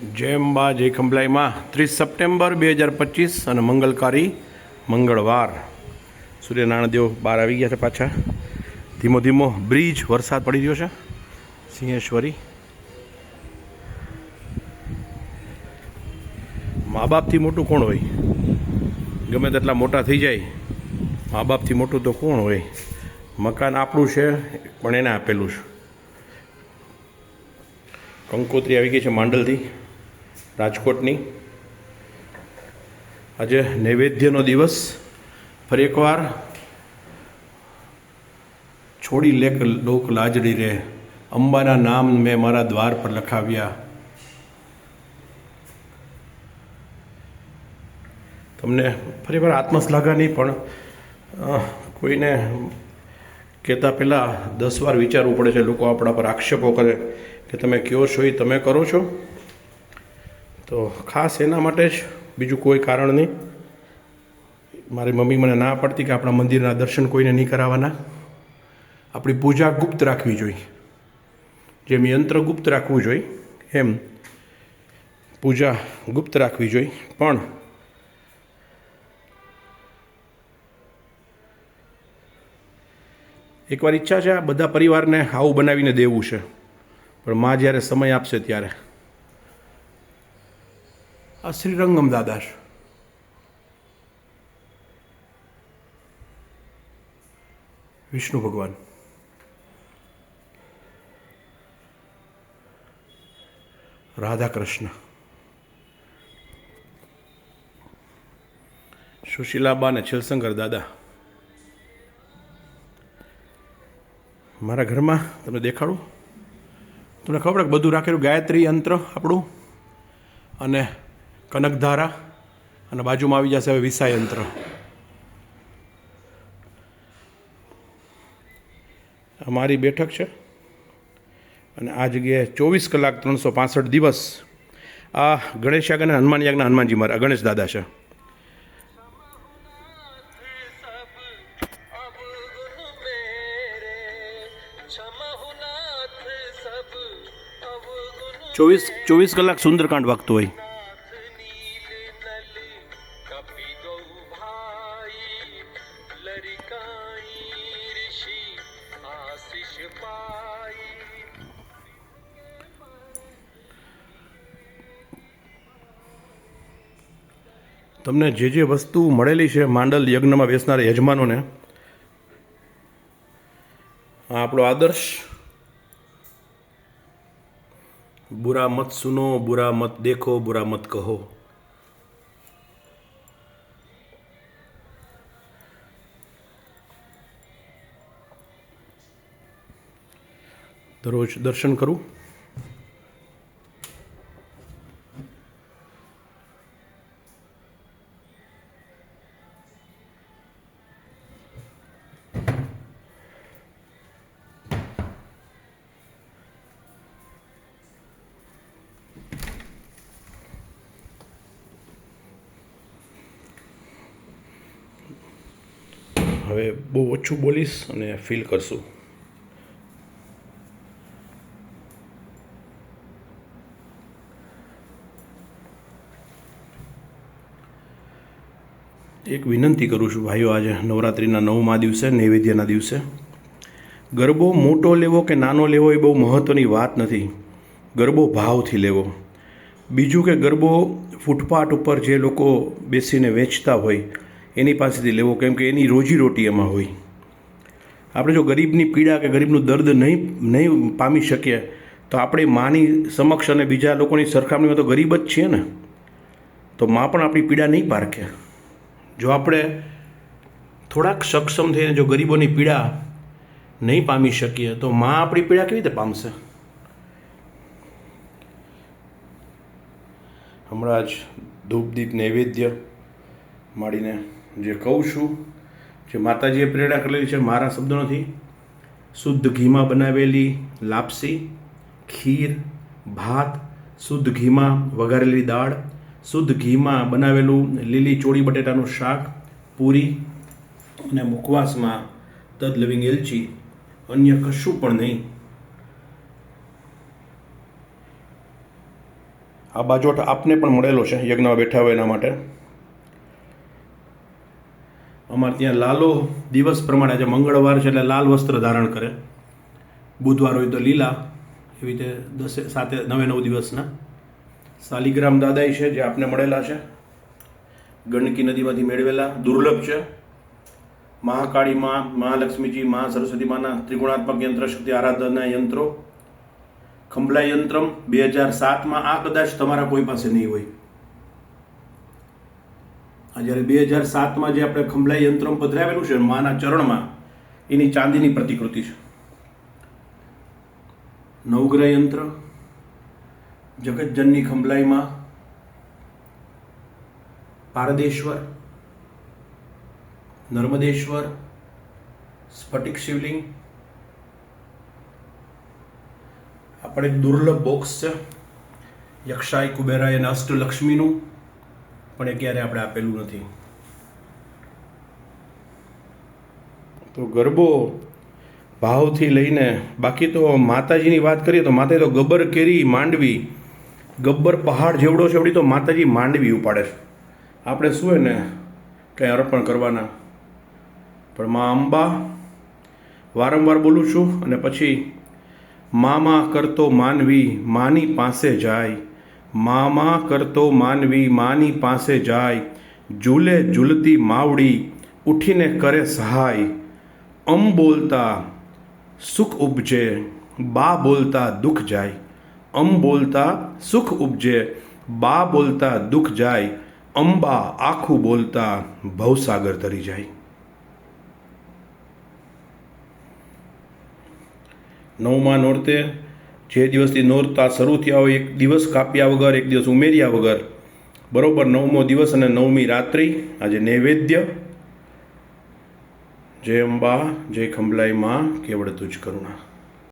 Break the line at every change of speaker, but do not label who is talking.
જય અંબા જય ખંભલાઈમાં ત્રીસ સપ્ટેમ્બર બે હજાર પચીસ અને મંગલકારી મંગળવાર. સૂર્યનારાયણ દેવ બહાર આવી ગયા છે પાછા. ધીમો ધીમો બ્રિજ વરસાદ પડી રહ્યો છે. સિંહેશ્વરી. મા બાપથી મોટું કોણ હોય? ગમે તેટલા મોટા થઈ જાય. મા બાપથી મોટું તો કોણ હોય? મકાન આપણું છે, પણ એને આપેલું છે. કંકોત્રી આવી ગઈ છે માંડલથી. રાજકોટની. આજે નૈવેદ્યનો દિવસ. ફરી એકવાર છોડી લેક લોક લાજડી રે. અંબાના નામ મેં મારા દ્વાર પર લખાવ્યા. તમને ફરી વાર આત્મશ્લાઘા નહીં, પણ કોઈને કહેતા પહેલાં દસ વાર વિચારવું પડે છે. લોકો આપણા પર આક્ષેપો કરે કે તમે કયો છો એ તમે કરો છો. તો ખાસ એના માટે જ બીજું કોઈ કારણ નહીં. મારી મમ્મી મને ના પડતી કે આપણા મંદિરના દર્શન કોઈને નહીં કરાવવાના. આપણી પૂજા ગુપ્ત રાખવી જોઈએ. જેમ યંત્ર ગુપ્ત રાખવું જોઈએ, એમ પૂજા ગુપ્ત રાખવી જોઈએ. પણ એકવાર ઈચ્છા છે આ બધા પરિવારને આવું બનાવીને દેવું છે. પણ માં જ્યારે સમય આપશે ત્યારે. આ શ્રીરંગમ દાદા છે વિષ્ણુ ભગવાન. રાધા કૃષ્ણ સુશીલાબા અને છિલશંકર દાદા. મારા ઘરમાં તમને દેખાડું? તમને ખબર કે બધું રાખેલું ગાયત્રી યંત્ર આપણું? અને કનકધારા અને બાજુમાં આવી જશે હવે વિસાયંત્ર મારી બેઠક છે અને આ જગ્યાએ ચોવીસ કલાક ત્રણસો પાસઠ દિવસ આ ગણેશ યાગ અને હનુમાન યાગના હનુમાનજી મારા ગણેશ દાદા છે. ચોવીસ ચોવીસ કલાક સુંદરકાંડ વાગતું હોય. તમને જે જે વસ્તુ મળેલી છે માંડલ યજ્ઞમાં બેસનારા યજમાનોને, આ આપણો આદર્શ બુરા મત સુનો, બુરા મત દેખો, બુરા મત કહો. દરરોજ દર્શન કરું. હવે બહુ ઓછું બોલીશ અને ફીલ કરશું. એક વિનંતી કરું છું ભાઈઓ, આજે નવરાત્રિના નવમા દિવસે, નૈવેદ્યના દિવસે. ગરબો મોટો લેવો કે નાનો લેવો એ બહુ મહત્ત્વની વાત નથી. ગરબો ભાવથી લેવો. બીજું કે ગરબો ફૂટપાથ ઉપર જે લોકો બેસીને વેચતા હોય એની પાસેથી લેવો, કેમ કે એની રોજીરોટી એમાં હોય. આપણે જો ગરીબની પીડા કે ગરીબનું દર્દ નહીં નહીં પામી શકીએ, તો આપણે માની સમક્ષ અને બીજા લોકોની સરખામણીમાં તો ગરીબ જ છીએ ને. તો માં પણ આપણી પીડા નહીં પારખે. જો આપણે થોડાક સક્ષમ થઈને જો ગરીબોની પીડા નહીં પામી શકીએ, તો માં આપણી પીડા કેવી રીતે પામશે? હમણાં જ ધૂપદીપ નૈવેદ્ય માંડીને જે કહું છું જે માતાજીએ પ્રેરણા કરેલી છે, મારા શબ્દો નથી. શુદ્ધ ઘીમાં બનાવેલી લાપસી, ખીર, ભાત, શુદ્ધ ઘીમાં વઘારેલી દાળ, શુદ્ધ ઘીમાં બનાવેલું લીલી ચોળી બટેટાનું શાક, પૂરી અને મુખવાસમાં તદ લવિંગ એલચી, અન્ય કશું પણ નહીં. આ બાજોટ આપને પણ મળેલો છે યજ્ઞમાં બેઠા હોય એના માટે. અમારે ત્યાં લાલો દિવસ પ્રમાણે આજે મંગળવાર છે એટલે લાલ વસ્ત્ર ધારણ કરે. બુધવાર હોય તો લીલા, એવી રીતે દસે, સાતે, નવે, નવ દિવસના. શાલિગ્રામ દાદાઈ છે જે આપને મળેલા છે. ગંડકી નદીમાંથી મેળવેલા, દુર્લભ છે. મહાકાળી મા, મહાલક્ષ્મીજી, મહા સરસ્વતી માના ત્રિગુણાત્મક યંત્ર, શક્તિ આરાધના યંત્રો. ખંભલા યંત્રમ બે હજાર સાતમાં આ કદાચ તમારા કોઈ પાસે નહીં હોય. જ્યારે બે હજાર સાતમાં જે આપણે ખંભલાઈ યંત્રમ પધરાવેલું છે, માના ચરણમાં, એની ચાંદીની પ્રતિકૃતિ છે. નવગ્રહ યંત્ર, જગતજનની ખંભલાઈમાં, પારદેશ્વર, નર્મદેશ્વર, સ્ફટિક શિવલિંગ. આપણે દુર્લભ બોક્સ છે યક્ષાય કુબેરાય અને અષ્ટલક્ષ્મીનું. પણ એ ક્યારે આપણે આપેલું નથી. તો ગરબો ભાવથી લઈને, બાકી તો માતાજીની વાત કરીએ તો માતાજી તો ગબ્બર કેરી માંડવી, ગબ્બર પહાડ જેવડો છે એવડી તો માતાજી માંડવી ઉપાડે છે. આપણે શું એને કંઈ અર્પણ કરવાના? પણ મા અંબા, વારંવાર બોલું છું અને પછી, મામા કરતો માનવી માની પાસે જાય મામા કરતો માનવી માની પાસે જાય, ઝૂલે ઝૂલતી માવડી ઉઠીને કરે સહાય. અમ બોલતા સુખ ઉપજે, બા બોલતા દુઃખ જાય. અમ બોલતા સુખ ઉપજે, બા બોલતા દુઃખ જાય. અંબા આખું બોલતા ભવસાગર તરી જાય. નવમા નોરતે જે દિવસથી નોરતા શરૂ થયા હોય, એક દિવસ કાપ્યા વગર, એક દિવસ ઉમેર્યા વગર, બરોબર નવમો દિવસ અને નવમી રાત્રિ, આજે નૈવેદ્ય. જય અંબા, જય ખંભલાઈ માં કેવળ તુજ કરુણા.